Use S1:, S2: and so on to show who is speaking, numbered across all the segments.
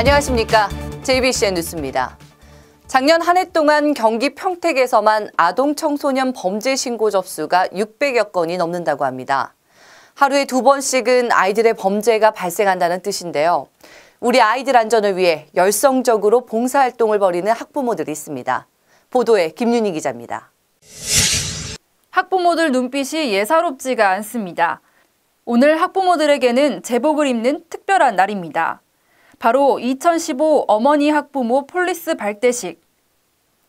S1: 안녕하십니까. JBCN 뉴스입니다. 작년 한 해 동안 경기 평택에서만 아동 청소년 범죄 신고 접수가 600여 건이 넘는다고 합니다. 하루에 두 번씩은 아이들의 범죄가 발생한다는 뜻인데요. 우리 아이들 안전을 위해 열성적으로 봉사활동을 벌이는 학부모들이 있습니다. 보도에 김윤희 기자입니다.
S2: 학부모들 눈빛이 예사롭지가 않습니다. 오늘 학부모들에게는 제복을 입는 특별한 날입니다. 바로 2015 어머니 학부모 폴리스 발대식.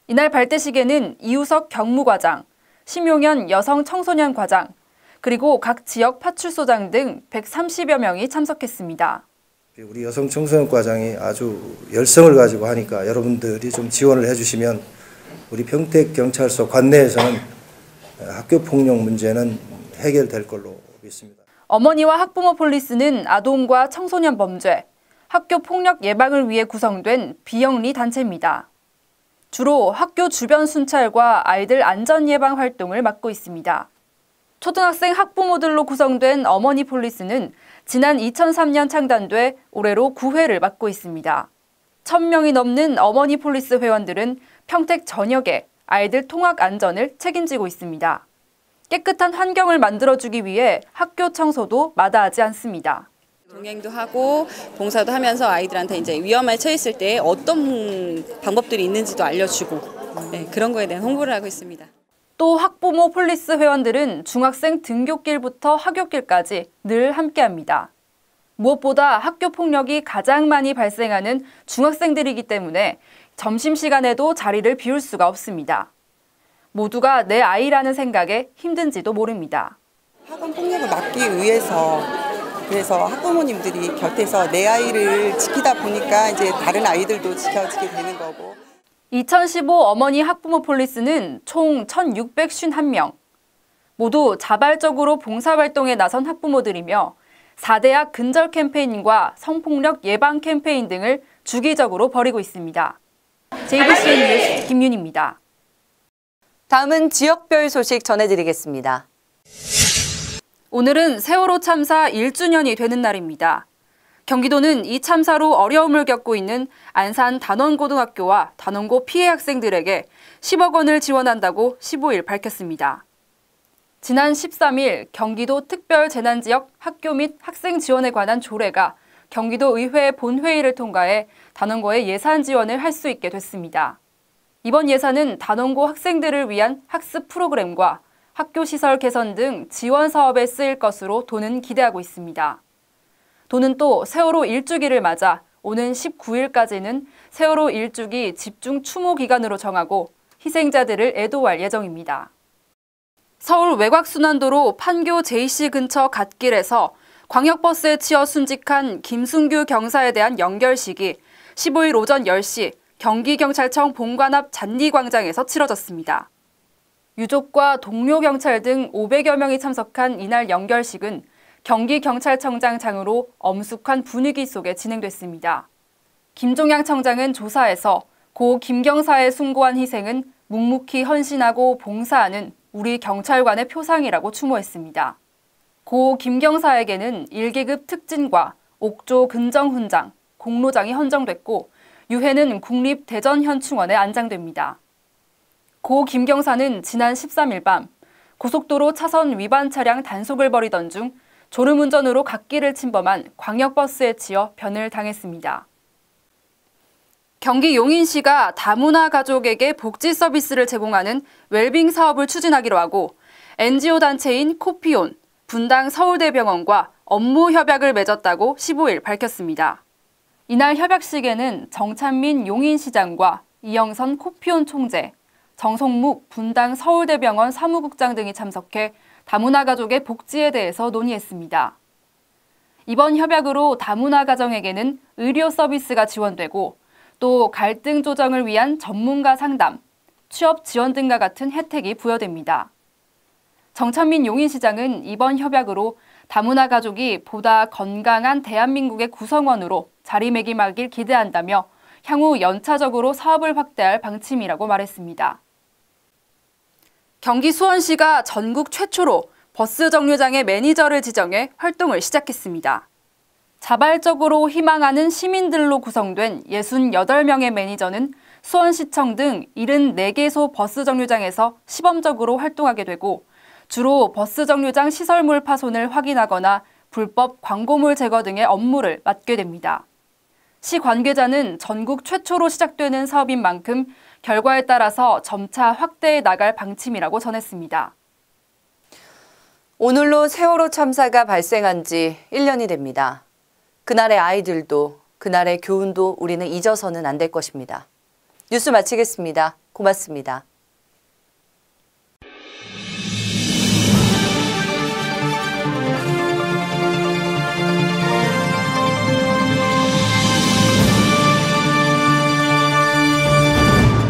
S2: 이날 발대식에는 이우석 경무과장, 심용현 여성 청소년 과장, 그리고 각 지역 파출소장 등 130여 명이 참석했습니다.
S3: 우리 여성 청소년 과장이 아주 열성을 가지고 하니까 여러분들이 좀 지원을 해주시면 우리 평택 경찰서 관내에서는 학교 폭력 문제는 해결될 걸로 믿습니다.
S2: 어머니와 학부모 폴리스는 아동과 청소년 범죄, 학교 폭력 예방을 위해 구성된 비영리 단체입니다. 주로 학교 주변 순찰과 아이들 안전 예방 활동을 맡고 있습니다. 초등학생 학부모들로 구성된 어머니 폴리스는 지난 2003년 창단돼 올해로 9회를 맡고 있습니다. 1000명이 넘는 어머니 폴리스 회원들은 평택 전역에 아이들 통학 안전을 책임지고 있습니다. 깨끗한 환경을 만들어주기 위해 학교 청소도 마다하지 않습니다.
S4: 동행도 하고 봉사도 하면서 아이들한테 이제 위험에 처했을 때 어떤 방법들이 있는지도 알려주고 네, 그런 거에 대한 홍보를 하고 있습니다.
S2: 또 학부모 폴리스 회원들은 중학생 등교길부터 하교길까지 늘 함께합니다. 무엇보다 학교 폭력이 가장 많이 발생하는 중학생들이기 때문에 점심시간에도 자리를 비울 수가 없습니다. 모두가 내 아이라는 생각에 힘든지도 모릅니다.
S5: 학원 폭력을 막기 위해서 그래서 학부모님들이 곁에서 내 아이를 지키다 보니까 이제 다른 아이들도 지켜지게 되는 거고.
S2: 2015 어머니 학부모 폴리스는 총 1,651명. 모두 자발적으로 봉사활동에 나선 학부모들이며 4대학 근절 캠페인과 성폭력 예방 캠페인 등을 주기적으로 벌이고 있습니다. JBCN 뉴스 김윤입니다.
S1: 다음은 지역별 소식 전해드리겠습니다.
S2: 오늘은 세월호 참사 1주년이 되는 날입니다. 경기도는 이 참사로 어려움을 겪고 있는 안산 단원고등학교와 단원고 피해 학생들에게 10억 원을 지원한다고 15일 밝혔습니다. 지난 13일 경기도 특별재난지역 학교 및 학생 지원에 관한 조례가 경기도 의회 본회의를 통과해 단원고에 예산 지원을 할 수 있게 됐습니다. 이번 예산은 단원고 학생들을 위한 학습 프로그램과 학교 시설 개선 등 지원 사업에 쓰일 것으로 도는 기대하고 있습니다. 도는 또 세월호 1주기를 맞아 오는 19일까지는 세월호 1주기 집중 추모 기간으로 정하고 희생자들을 애도할 예정입니다. 서울 외곽순환도로 판교 JC 근처 갓길에서 광역버스에 치여 순직한 김순규 경사에 대한 연결식이 15일 오전 10시 경기경찰청 본관 앞 잔디광장에서 치러졌습니다. 유족과 동료 경찰 등 500여 명이 참석한 이날 연결식은 경기경찰청장 장으로 엄숙한 분위기 속에 진행됐습니다. 김종양 청장은 조사에서 고 김경사의 숭고한 희생은 묵묵히 헌신하고 봉사하는 우리 경찰관의 표상이라고 추모했습니다. 고 김경사에게는 1계급 특진과 옥조 근정훈장, 공로장이 헌정됐고 유해는 국립대전현충원에 안장됩니다. 고 김경사는 지난 13일 밤 고속도로 차선 위반 차량 단속을 벌이던 중 졸음운전으로 갓길을 침범한 광역버스에 치여 변을 당했습니다. 경기 용인시가 다문화 가족에게 복지 서비스를 제공하는 웰빙 사업을 추진하기로 하고 NGO 단체인 코피온, 분당 서울대병원과 업무 협약을 맺었다고 15일 밝혔습니다. 이날 협약식에는 정찬민 용인시장과 이영선 코피온 총재, 정성묵 분당 서울대병원 사무국장 등이 참석해 다문화 가족의 복지에 대해서 논의했습니다. 이번 협약으로 다문화 가정에게는 의료 서비스가 지원되고 또 갈등 조정을 위한 전문가 상담, 취업 지원 등과 같은 혜택이 부여됩니다. 정찬민 용인시장은 이번 협약으로 다문화 가족이 보다 건강한 대한민국의 구성원으로 자리매김하길 기대한다며 향후 연차적으로 사업을 확대할 방침이라고 말했습니다. 경기 수원시가 전국 최초로 버스 정류장의 매니저를 지정해 활동을 시작했습니다. 자발적으로 희망하는 시민들로 구성된 68명의 매니저는 수원시청 등 74개소 버스 정류장에서 시범적으로 활동하게 되고 주로 버스 정류장 시설물 파손을 확인하거나 불법 광고물 제거 등의 업무를 맡게 됩니다. 시 관계자는 전국 최초로 시작되는 사업인 만큼 결과에 따라서 점차 확대해 나갈 방침이라고 전했습니다.
S1: 오늘로 세월호 참사가 발생한 지 1년이 됩니다. 그날의 아이들도 그날의 교훈도 우리는 잊어서는 안 될 것입니다. 뉴스 마치겠습니다. 고맙습니다.